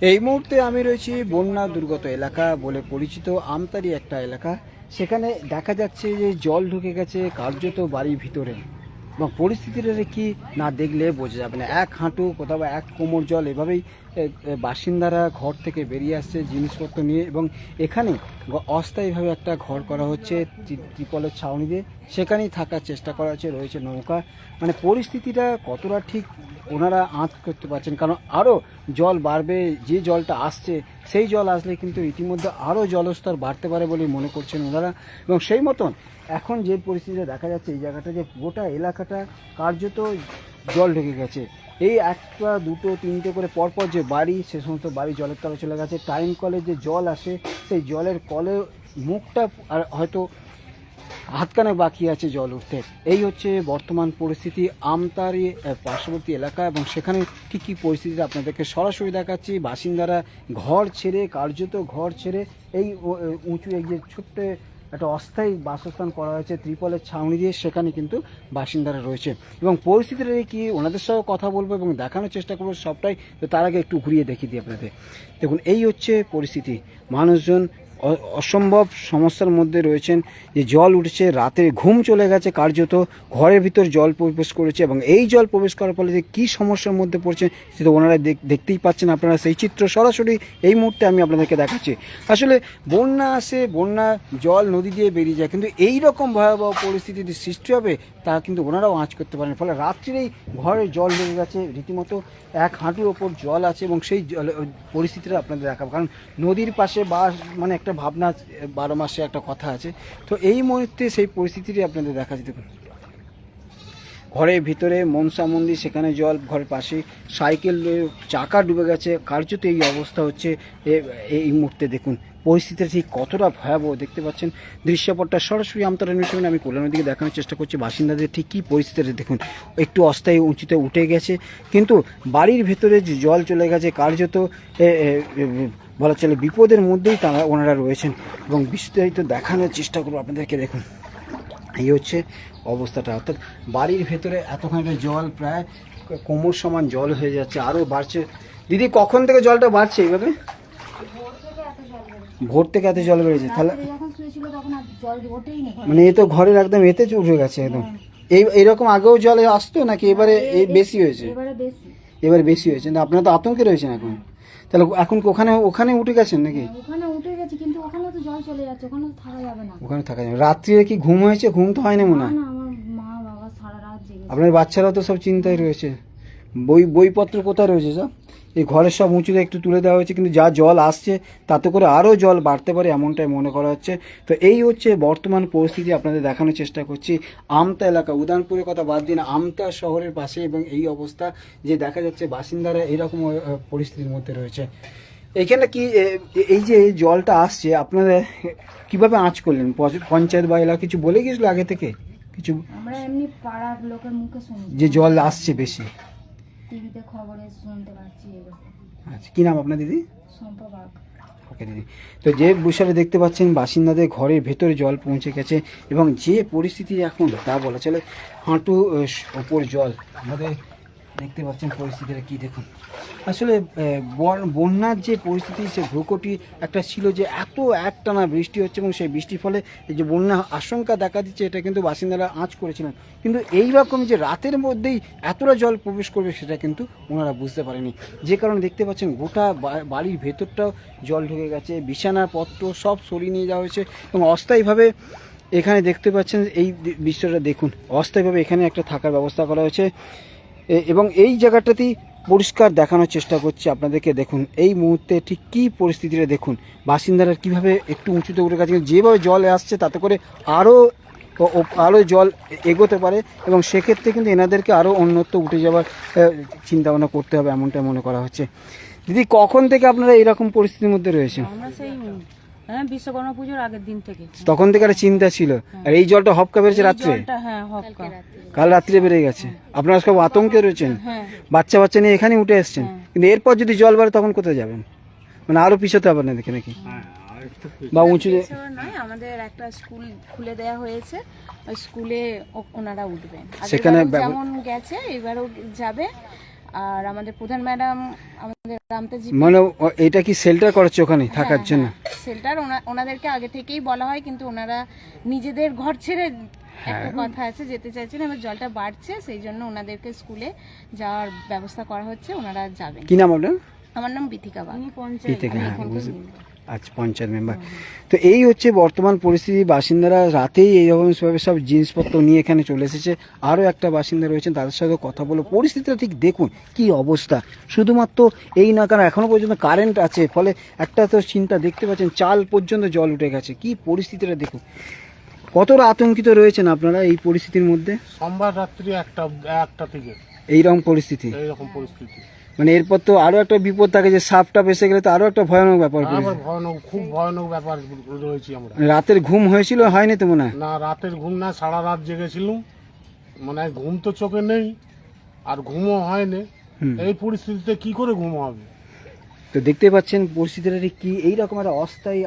এই মুহূর্তে আমি রয়েছি বন্যা দুর্গত এলাকা বলে পরিচিত আমতারি একটা এলাকা। সেখানে দেখা যাচ্ছে যে জল ঢুকে গেছে, কার্যত বাড়ির ভিতরে। এবং পরিস্থিতিটা কি না দেখলে বোঝা যাবে না। এক হাঁটু কোথাও এক কোমর জল এভাবেই বাসিন্দারা ঘর থেকে বেরিয়ে আসছে জিনিসপত্র নিয়ে এবং এখানে অস্থায়ীভাবে একটা ঘর করা হচ্ছে ত্রি- ত্রিপলের ছাউনি দিয়ে। সেখানেই থাকার চেষ্টা করা হচ্ছে, রয়েছে নৌকা। মানে পরিস্থিতিটা কতটা ঠিক ওনারা আঁচ করতে পারছেন? কারণ আরও জল বাড়বে, যে জলটা আসছে, সেই জল আসলে কিন্তু ইতিমধ্যে আরও জলস্তর বাড়তে পারে বলে মনে করছেন ওনারা। এবং সেই মতন এখন যে পরিস্থিতিটা দেখা যাচ্ছে, এই জায়গাটা যে গোটা এলাকাটা কার্যত জল ঢুকে গেছে। এই একটা, দুটো, তিনটে করে পরপর যে বাড়ি, সে সমস্ত বাড়ি জলের তলে চলে গেছে। টাইম কলে যে জল আসে, সেই জলের কলে মুখটা আর হয়তো হাতখানে বাকি আছে জল উঠতে। এই হচ্ছে বর্তমান পরিস্থিতি। আমতারি পার্শ্ববর্তী এলাকা এবং সেখানে কী কী পরিস্থিতি আপনাদেরকে সরাসরি দেখাচ্ছি। বাসিন্দারা ঘর ছেড়ে, কার্যত ঘর ছেড়ে এই উঁচু এই যে ছোট্ট একটা অস্থায়ী বাসস্থান করা হয়েছে ত্রিপলের ছাউনি দিয়ে। সেখানে কিন্তু বাসিন্দারা রয়েছে। এবং পরিস্থিতিটা কি ওনাদের সঙ্গে কথা বলব এবং দেখানোর চেষ্টা করব সবটাই, তো তার আগে একটু ঘুরিয়ে দেখিয়ে দিই আপনাদের। দেখুন, এই হচ্ছে পরিস্থিতি। মানুষজন অসম্ভব সমস্যার মধ্যে রয়েছেন যে জল উঠছে, রাতে ঘুম চলে গেছে কার্যত, ঘরের ভিতর জল প্রবেশ করেছে এবং এই জল প্রবেশ করার ফলে যে কী সমস্যার মধ্যে পড়ছে সেটা ওনারা দেখ- দেখতেই পাচ্ছেন আপনারা সেই চিত্র সরাসরি এই মুহূর্তে আমি আপনাদেরকে দেখাচ্ছি। আসলে বন্যা আসে, বন্যা জল নদী দিয়ে বেরিয়ে যায়, কিন্তু এই রকম ভয়াবহ পরিস্থিতির সৃষ্টি হবে, তা কিন্তু ওনারাও আঁচ করতে পারেন। ফলে রাত্রিরেই ঘরে জল লেগে গেছে, রীতিমতো এক হাঁটুর ওপর জল আছে এবং সেই জল, পরিস্থিতিটা আপনাদের দেখাবো। কারণ নদীর পাশে বা মানে একটা ভাবনা বারো মাসে একটা কথা আছে। তো এই মুহূর্তে সেই পরিস্থিতিটি আপনাদের দেখা যেতে পারে। ঘরের ভিতরে মনসা মন্দির, সেখানে জল, ঘরের পাশে সাইকেল চাকা ডুবে গেছে। কার্যত এই অবস্থা হচ্ছে এই মুহূর্তে দেখুন। পরিস্থিতিটা ঠিক কতটা ভয়াবহ দেখতে পাচ্ছেন দৃশ্যপটটা সরাসরি আমতলা নিউজ আমি কল্যাণের দিকে দেখানোর চেষ্টা করছি। বাসিন্দাদের ঠিক কী পরিস্থিতিটা দেখুন। একটু অস্থায়ী উঁচুতে উঠে গেছে। কিন্তু বাড়ির ভেতরে যে জল চলে গেছে, কার্যত বলা চলে বিপদের মধ্যেই তারা, ওনারা রয়েছেন। এবং বিস্তারিত দেখানোর চেষ্টা করব আপনাদেরকে দেখুন। এই হচ্ছে অবস্থাটা। অর্থাৎ বাড়ির ভেতরে এতখানি জল প্রায় কোমর সমান জল হয়ে যাচ্ছে আরও বাড়ছে। দিদি কখন থেকে জলটা বাড়ছে এইভাবে ভোর থেকে এত জল বেড়েছে তাহলে মানে এ তো ঘরের একদম এতে উঠে গেছে একদম। এই এরকম আগেও জলে আসতো নাকি এবারে এই বেশি হয়েছে? এবারে বেশি। হয়েছে না আপনারা তো আতঙ্কে রয়েছেন এখন। তাহলে এখন ওখানে ওখানে উঠে গেছেন নাকি? ওখানে উঠে গেছে কিন্তু ওখানে তো জল চলে যাচ্ছে ওখানে থাকা যাবে না। ওখানে থাকা যাবে রাত্রিরে কি ঘুম হয়েছে? ঘুম তো হয়নি মনে হয়। না আমার মা বাবা সারা রাত জেগেছে আপনার বাচ্চারাও তো সব চিন্তায় রয়েছে। বই, বইপত্র কোথায় রয়েছে সব? এই ঘরের সব উঁচুতে একটু তুলে দেওয়া হয়েছে, কিন্তু যা জল আসছে, তাতে করে আরও জল বাড়তে পারে এমনটাই মনে করা হচ্ছে। তো এই হচ্ছে বর্তমান পরিস্থিতি, আপনাদের দেখানোর চেষ্টা করছি। আমতা এলাকা, উদানপুরের কথা বাদ দিন আমতা শহরের পাশে এবং এই অবস্থা যে দেখা যাচ্ছে, বাসিন্দারা এরকম পরিস্থিতির মধ্যে রয়েছে। এখানে কি এই যে জলটা আসছে, আপনারা কীভাবে আঁচ করলেন? পঞ্চায়েত বা এলাকা কিছু বলে গিয়েছিল আগে থেকে? কিছু আমরা এমনি পাড়ার লোকের মুখে শুনি যে জল আসছে বেশি। টিভিতে খবরে শুনতে পাচ্ছি এরকম আচ্ছা কী নাম আপনার দিদি? ওকে দিদি। তো যে বিষয়ে দেখতে পাচ্ছেন বাসিন্দাদের ঘরের ভেতরে জল পৌঁছে গেছে এবং যে পরিস্থিতি এখন তা বলা চলে হাঁটু ওপর জল। আমাদের দেখতে পাচ্ছেন পরিস্থিতিটা কি দেখুন। আসলে বন- বন্যার যে পরিস্থিতি, সে ভূকটি একটা ছিল যে এত একটানা বৃষ্টি হচ্ছে এবং সেই বৃষ্টির ফলে যে বন্যা আশঙ্কা দেখা দিচ্ছে, এটা কিন্তু বাসিন্দারা আঁচ করেছিলেন। কিন্তু এই রকম যে রাতের মধ্যেই এতটা জল প্রবেশ করবে, সেটা কিন্তু ওনারা বুঝতে পারেনি। যে কারণে দেখতে পাচ্ছেন গোটা বাড়ির ভেতরটাও জল ঢুকে গেছে, বিছানার পত্র সব সরিয়ে নিয়ে যাওয়া হয়েছে এবং অস্থায়ীভাবে এখানে দেখতে পাচ্ছেন, এই দৃশ্যটা দেখুন। অস্থায়ীভাবে এখানে একটা থাকার ব্যবস্থা করা হয়েছে। এবং এই জায়গাটাতেই পরিষ্কার দেখানোর চেষ্টা করছি আপনাদেরকে। দেখুন, এই মুহূর্তে ঠিক কী পরিস্থিতিটা দেখুন, বাসিন্দারা কীভাবে একটু উঁচুতে উঠে গেছে যেভাবে জল আসছে তাতে করে আরও আরও জল এগোতে পারে এবং সেক্ষেত্রে কিন্তু এনাদেরকে আরও অন্যত্র উঠে যাওয়ার চিন্তা ভাবনা করতে হবে এমনটা মনে করা হচ্ছে। দিদি, কখন থেকে আপনারা এরকম পরিস্থিতির মধ্যে সেই হ্যাঁ বিশ্বকর্মা পুজোর আগের দিন থেকে। তখন থেকে একটা চিন্তা ছিল। আর এই জলটা হপকা বেড়েছে রাত্রে? জলটা হ্যাঁ হপকা কাল রাত্রে বেড়ে গেছে। আপনারা সব আতঙ্কে রয়েছেন? হ্যাঁ। বাচ্চা বাচ্চা নিয়ে এখানে উঠে এসছেন। কিন্তু এরপর যদি জল বাড়ে তখন কোথায় যাবেন? মানে আরও পিছাতে হবে না দেখে নাকি? বা উঁচু নয় আমাদের একটা স্কুল খুলে দেওয়া হয়েছে। ওই স্কুলে ওনারা উঠবেন। সেখানে যেমন গেছে এবারও যাবে। আর আমাদের প্রধান ম্যাডাম মানে এটা কি শেল্টার করাচ্ছে ওখানে থাকার জন্য? সেল্টার ওনাদেরকে আগে থেকেই বলা হয় কিন্তু ওনারা নিজেদের ঘর ছেড়ে হ্যাঁ। একটা কথা আছে যেতে চাইছেন এবার জলটা বাড়ছে সেই জন্য ওনাদেরকে স্কুলে যাওয়ার ব্যবস্থা করা হচ্ছে ওনারা যাবেন। কি নাম আপনার? আমার নাম বিথিকা বাগ। হ্যাঁ বুঝতে আচ্ছা পঞ্চায়েত মেম্বার তো এই হচ্ছে বর্তমান পরিস্থিতি বাসিন্দারা রাতেই এই এইরকমভাবে সব জিনিসপত্র নিয়ে এখানে চলে এসেছে। আরও একটা বাসিন্দা রয়েছেন তাদের সাথে কথা বলে। পরিস্থিতিটা ঠিক দেখুন কি অবস্থা? শুধুমাত্র এই না কারণ এখনও পর্যন্ত কারেন্ট আছে ফলে একটা তো চিন্তা দেখতে পাচ্ছেন চাল পর্যন্ত জল উঠে গেছে। কি পরিস্থিতিটা দেখুন। কতটা আতঙ্কিত রয়েছেন আপনারা এই পরিস্থিতির মধ্যে? সোমবার রাত্রি একটা একটা থেকে। এইরকম পরিস্থিতি। এইরকম পরিস্থিতি। মানে এরপর তো আরও একটা বিপদ থাকে যে সাপ টাপ এসে গেলে তো আরও একটা ভয়ানক ব্যাপার আবার ভয়ানক খুব ভয়ানক ব্যাপার রয়েছি আমরা। রাতের ঘুম হয়েছিল হয়নি তো মনে হয়? না রাতের ঘুম না সারা রাত জেগেছিলাম। মানে ঘুম তো চোখে নেই আর ঘুমও হয়নি। এই পরিস্থিতিতে কি করে ঘুম হবে? তো দেখতে পাচ্ছেন পরিস্থিতিটা ঠিক কি? এইরকম একটা অস্থায়ী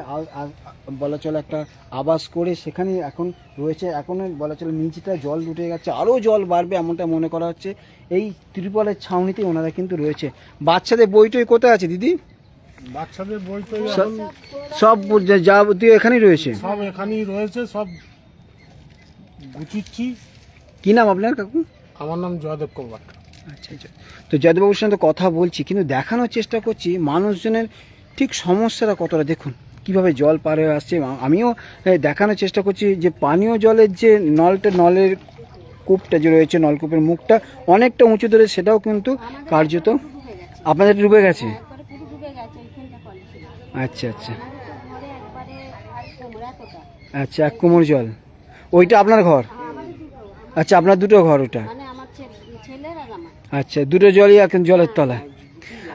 বলা চলে একটা আবাস করে সেখানে এখন রয়েছে এখন বলা চলে নিচটা জল উঠে গেছে আরও জল বাড়বে এমনটা মনে করা হচ্ছে। এই ত্রিপলের ছাউনিতে ওনারা কিন্তু রয়েছে। বাচ্চাদের বইটই কোথায় আছে দিদি? বাচ্চাদের বই তো সব- যাবতীয় এখানেই রয়েছে? সব এখানেই রয়েছে সব গুছিচ্ছি। কি নাম আপনার কাকু? আমার নাম জয়দেব কৌবাট আচ্ছা আচ্ছা। তো যাদববাবুর সঙ্গে কথা বলছি, কিন্তু দেখানোর চেষ্টা করছি মানুষজনের ঠিক সমস্যাটা কতটা। দেখুন, কীভাবে জল পার হয়ে আসছে আমিও দেখানোর চেষ্টা করছি যে পানীয় জলের যে নলটা, নলের কূপটা যে রয়েছে, নলকূপের মুখটা অনেকটা উঁচু ধরে, সেটাও কিন্তু কার্যত আপনাদের ডুবে গেছে? আচ্ছা আচ্ছা। আচ্ছা এক কোমর জল। ওইটা আপনার ঘর? আচ্ছা আপনার দুটো ঘর ওটা মানে আমার ছে- ছেলের আর আমার আচ্ছা দুটো জলই এখন জলের তলায়।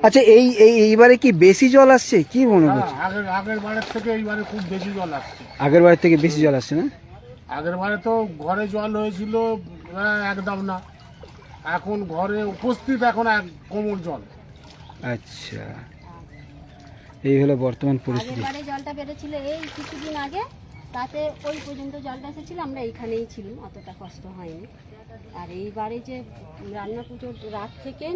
আচ্ছা এই এই এইবারে কি বেশি জল আসছে? কি মনে করছে? হ্যাঁ, আগের আগের বারের থেকে এইবারে খুব বেশি জল আসছে। আগের বার থেকে বেশি জল আসছে না? আগের বারে তো ঘরে জল হয়েছিল একদম না। এখন ঘরে উপস্থিত এখন এক কোমর জল। আচ্ছা। এই হলো বর্তমান পরিস্থিতি। জলটা বেড়েছিল এই কিছুদিন আগে তাতে ওই পর্যন্ত জলটা এসেছিল আমরা এইখানেই ছিলাম অতটা কষ্ট হয়নি। আর এইবারে যে রান্না পুজোর রাত থেকে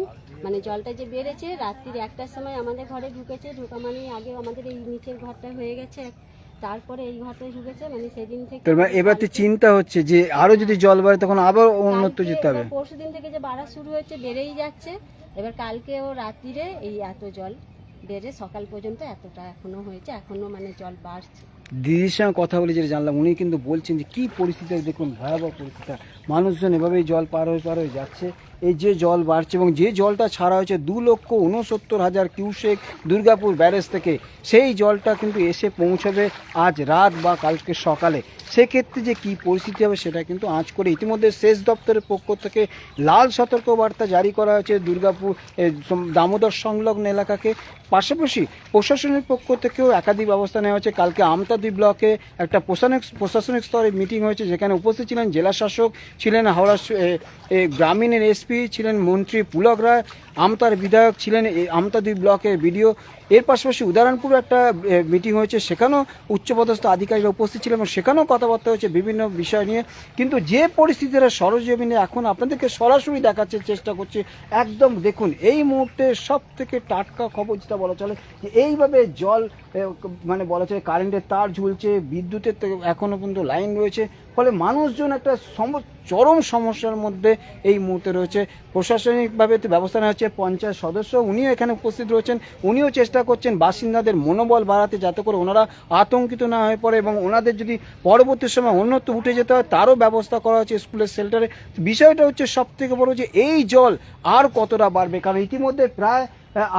মানে জলটা যে বেড়েছে রাত্রির একটার সময় আমাদের ঘরে ঢুকেছে ঢোকা মানে আগে আমাদের এই নিচের ঘরটা হয়ে গেছে তারপরে এই ঘরটা ঢুকেছে মানে সেদিন থেকে মানে এবার তো চিন্তা হচ্ছে যে আরও যদি জল বাড়ে তখন আবার উন্নত যেতে হবে। পরশু দিন থেকে যে বাড়া শুরু হয়েছে বেড়েই যাচ্ছে। এবার কালকেও রাত্রিরে এই এত জল বেড়ে সকাল পর্যন্ত এতটা এখনও হয়েছে এখনও মানে জল বাড়ছে। দিদির সঙ্গে কথা বলে যেটা জানলাম, উনি কিন্তু বলছেন যে, কী পরিস্থিতি দেখুন, ভয়াবহ পরিস্থিতি। মানুষজন এভাবেই জল পার হয়ে পার হয়ে যাচ্ছে। এই যে জল বাড়ছে এবং যে জলটা ছাড়া হয়েছে দু লক্ষ উনসত্তর হাজার কিউসেক দুর্গাপুর ব্যারেজ থেকে, সেই জলটা কিন্তু এসে পৌঁছবে আজ রাত বা কালকে সকালে। সেক্ষেত্রে যে কি পরিস্থিতি হবে সেটা কিন্তু আঁচ করে ইতিমধ্যে সেচ দপ্তরের পক্ষ থেকে লাল সতর্কবার্তা জারি করা হয়েছে দুর্গাপুর দামোদর সংলগ্ন এলাকাকে। পাশাপাশি প্রশাসনের পক্ষ থেকেও একাধিক ব্যবস্থা নেওয়া হয়েছে। কালকে আমতাদি ব্লকে একটা প্রশাসনিক প্রশাসনিক স্তরে মিটিং হয়েছে, যেখানে উপস্থিত ছিলেন জেলা শাসক ছিলেন হাওড়া গ্রামীণের এসপি ছিলেন মন্ত্রী পুলক রায় আমতার বিধায়ক ছিলেন আমতা আমতাদি ব্লকের বিডিও এর পাশাপাশি উদাহরণপুর একটা মিটিং হয়েছে, সেখানেও উচ্চপদস্থ আধিকারিকরা উপস্থিত ছিলেন এবং সেখানেও কথাবার্তা হয়েছে বিভিন্ন বিষয় নিয়ে। কিন্তু যে পরিস্থিতিটা সরজমিনে এখন আপনাদেরকে সরাসরি দেখাচ্ছে, চেষ্টা করছে, একদম দেখুন, এই মুহূর্তে সব থেকে টাটকা খবর যেটা বলা চলে, যে এইভাবে জল মানে বলা চলে কারেন্টের তার ঝুলছে, বিদ্যুতের তো এখনও পর্যন্ত লাইন রয়েছে, ফলে মানুষজন একটা চরম সমস্যার মধ্যে এই মুহূর্তে রয়েছে। প্রশাসনিকভাবে ব্যবস্থা নেওয়া হচ্ছে, পঞ্চায়েত সদস্য, উনিও এখানে উপস্থিত রয়েছেন, উনিও চেষ্টা করছেন বাসিন্দাদের মনোবল বাড়াতে যাতে করে ওনারা আতঙ্কিত না হয়ে পড়ে এবং ওনাদের যদি পরবর্তী সময় অন্যত্র উঠে যেতে হয়, তারও ব্যবস্থা করা হচ্ছে স্কুলের শেল্টারে। বিষয়টা হচ্ছে সব থেকে বড় যে এই জল আর কতটা বাড়বে? কারণ ইতিমধ্যে প্রায়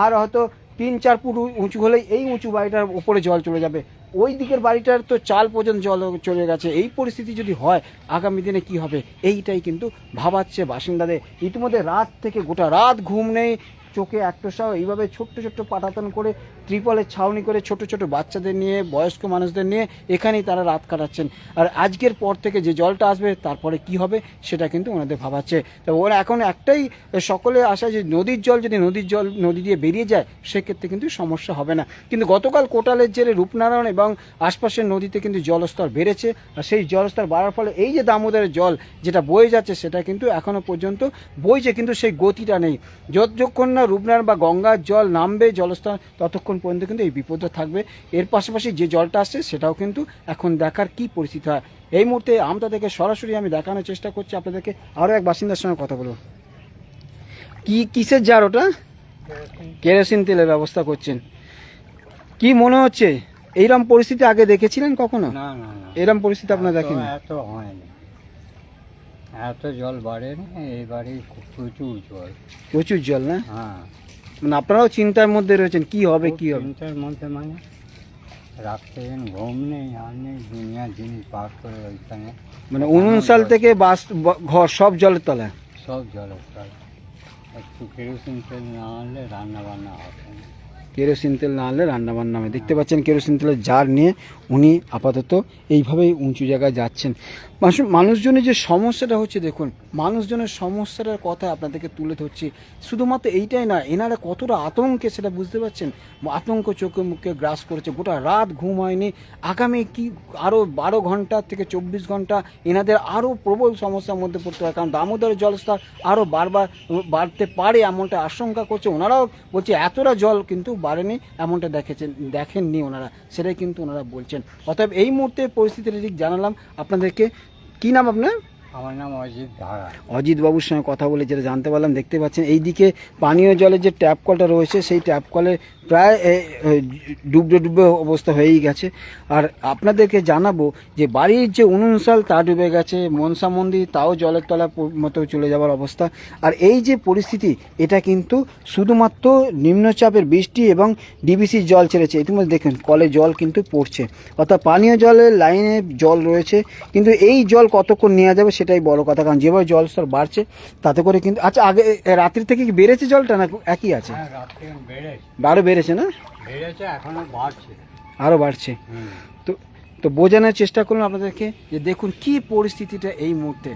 আর হয়তো তিন, চার ফুট উঁচু হলেই এই উঁচু বাড়িটার উপরে জল চলে যাবে। ওই দিকের বাড়িটার তো চাল পর্যন্ত জল চলে গেছে। এই পরিস্থিতি যদি হয়, আগামী দিনে কি হবে? এইটাই কিন্তু ভাবাচ্ছে বাসিন্দাদের। ইতিমধ্যে রাত থেকে গোটা রাত ঘুম নেই। চোখে একটোসাও এইভাবে ছোট্ট ছোট্ট পাটাতন করে ত্রিপলের ছাউনি করে ছোট ছোট বাচ্চাদের নিয়ে, বয়স্ক মানুষদের নিয়ে এখানেই তারা রাত কাটাচ্ছেন। আর আজকের পর থেকে যে জলটা আসবে, তারপরে কি হবে সেটা কিন্তু ওনাদের ভাবাচ্ছে। তো ওরা এখন একটাই সকলে আশা যে নদীর জল যদি নদীর জল নদী দিয়ে বেরিয়ে যায়, সেক্ষেত্রে কিন্তু সমস্যা হবে না। কিন্তু গতকাল কোটালের জেলে রূপনারায়ণ এবং আশপাশের নদীতে কিন্তু জলস্তর বেড়েছে। আর সেই জলস্তর বাড়ার ফলে এই যে দামোদরের জল যেটা বয়ে যাচ্ছে, সেটা কিন্তু এখনও পর্যন্ত বইছে, কিন্তু সেই গতিটা নেই। যতক্ষণ না রূপনারায়ণ বা গঙ্গার জল নামবে জলস্থান ততক্ষণ পর্যন্ত কিন্তু এই বিপদটা থাকবে। এর পাশাপাশি যে জলটা আসছে সেটাও কিন্তু এখন দেখার কি পরিস্থিতি হয়। এই মুহূর্তে আমতা থেকে সরাসরি আমি দেখানোর চেষ্টা করছি আপনাদেরকে। আরও এক বাসিন্দার সঙ্গে কথা বলব। কি কিসের জার ওটা? কেরোসিন তেলের ব্যবস্থা করছেন। কি মনে হচ্ছে? এইরকম পরিস্থিতি আগে দেখেছিলেন কখনো? এরকম পরিস্থিতি আপনার দেখেন এত জল বাড়েনি এইবারে খুব প্রচুর জল। প্রচুর জল না? হ্যাঁ। মানে আপনারাও চিন্তার মধ্যে রয়েছেন কি হবে কি হবে? চিন্তার মধ্যে মানে যেন ঘুম নেই আর নেই দুনিয়ার জিনিস বার করে ওইখানে। মানে উনুন সাল থেকে বাস ঘর সব জলের তলায়? সব জলের তল একটু কেরোসিন তেল না আনলে রান্না বান্না হবে না। কেরোসিন তেল না আনলে রান্নাবান্না হবে। দেখতে পাচ্ছেন কেরোসিন তেলের জার নিয়ে উনি আপাতত এইভাবেই উঁচু জায়গায় যাচ্ছেন। মানুষ- মানুষজনের যে সমস্যাটা হচ্ছে, দেখুন, মানুষজনের সমস্যাটার কথা আপনাদেরকে তুলে ধরছি। শুধুমাত্র এইটাই না এনারা কতটা আতঙ্কে সেটা বুঝতে পারছেন? আতঙ্ক চোখে মুখে গ্রাস করেছে। গোটা রাত ঘুম হয়নি। আগামী কি আরও বারো ঘণ্টা থেকে চব্বিশ ঘণ্টা এনাদের আরও প্রবল সমস্যার মধ্যে পড়তে হয়। কারণ দামোদরের জলস্তর আরও বারবার বাড়তে পারে এমনটা আশঙ্কা করছে। ওনারাও বলছে, এতটা জল কিন্তু বাড়েনি, এমনটা দেখেছেন, দেখেননি ওনারা। সেটাই কিন্তু ওনারা বলছেন। অতএব এই মুহূর্তে পরিস্থিতিটা ঠিক জানালাম। আপনাদেরকে, কী নাম আপনার? আমার নাম অজিত ধারা অজিত বাবুর সঙ্গে কথা বলে যেটা জানতে পারলাম, দেখতে পাচ্ছেন। এইদিকে পানীয় জলের যে ট্যাপ কলটা রয়েছে, সেই ট্যাপ কলে প্রায় ডুববে ডুববে অবস্থা হয়েই গেছে। আর আপনাদেরকে জানাব যে বাড়ির যে উনুনশাল তা ডুবে গেছে। মনসা মন্দির, তাও জলের তলা মতো চলে যাওয়ার অবস্থা। আর এই যে পরিস্থিতি, এটা কিন্তু শুধুমাত্র নিম্নচাপের বৃষ্টি এবং ডিবিসির জল ছেড়েছে। ইতিমধ্যে দেখুন, কলে জল কিন্তু পড়ছে। অর্থাৎ পানীয় জলের লাইনে জল রয়েছে। কিন্তু এই জল কতক্ষণ নেওয়া যাবে সেটাই বড় কথা কারণ যেভাবে জল স্তর বাড়ছে তাতে করে কিন্তু আচ্ছা আগে রাত্রি থেকে কি বেড়েছে জলটা না একই আছে? আরও বেড়েছে। আরও বেড়েছে না? বেড়েছে এখনও বাড়ছে। আরও বাড়ছে। তো তো বোঝানোর চেষ্টা করুন আপনাদেরকে যে দেখুন কি পরিস্থিতিটা এই মুহূর্তে।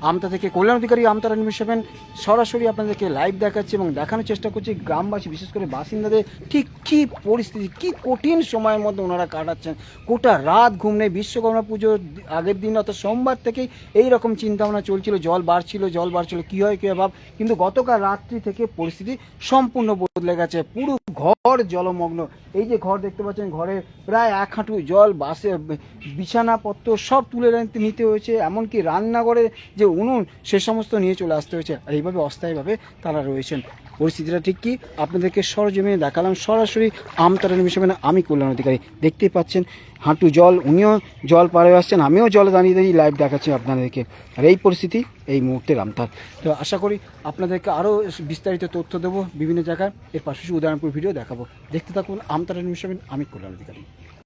আমতা থেকে কল্যাণ অধিকারী আমতারা নিউজ সেভেন সরাসরি আপনাদেরকে লাইভ দেখাচ্ছে এবং দেখানোর চেষ্টা করছি গ্রামবাসী, বিশেষ করে বাসিন্দাদের, ঠিক কী পরিস্থিতি, কি কঠিন সময়ের মধ্যে ওনারা কাটাচ্ছেন? গোটা রাত ঘুম নেই, বিশ্বকর্মা পুজোর আগের দিন, অর্থাৎ সোমবার থেকেই এই রকম চিন্তাভাবনা চলছিল, জল বাড়ছিল জল বাড়ছিল, কী হয়, কী অভাব কিন্তু গতকাল রাত্রি থেকে পরিস্থিতি সম্পূর্ণ বদলে গেছে, পুরো ঘর জলমগ্ন। এই যে ঘর দেখতে পাচ্ছেন, ঘরে প্রায় এক হাঁটু জল বাসে বিছানাপত্র সব তুলে নিতে- নিতে হয়েছে, এমনকি রান্নাঘরে যে উনুন, সে সমস্ত নিয়ে চলে আসতে হয়েছে। আর এইভাবে অস্থায়ীভাবে তারা রয়েছেন। পরিস্থিতিটা ঠিক কি? আপনাদেরকে সরজমিনে দেখালাম। সরাসরি আমতারা নিমিশে আমি কল্যাণ অধিকারী। দেখতেই পাচ্ছেন, হাঁটু জল, উনিও জল পাড়ে আসছেন, আমিও জল দাঁড়িয়ে দাঁড়িয়ে লাইভ দেখাচ্ছি আপনাদেরকে। আর এই পরিস্থিতি এই মুহূর্তে রামতার তো আশা করি আপনাদেরকে আরও বিস্তারিত তথ্য দেবো বিভিন্ন জায়গায়। এর পাশাপাশি উদাহরণপুর ভিডিও দেখাবো। দেখতে থাকুন আমতারা নিমিশে আমি কল্যাণ অধিকারী।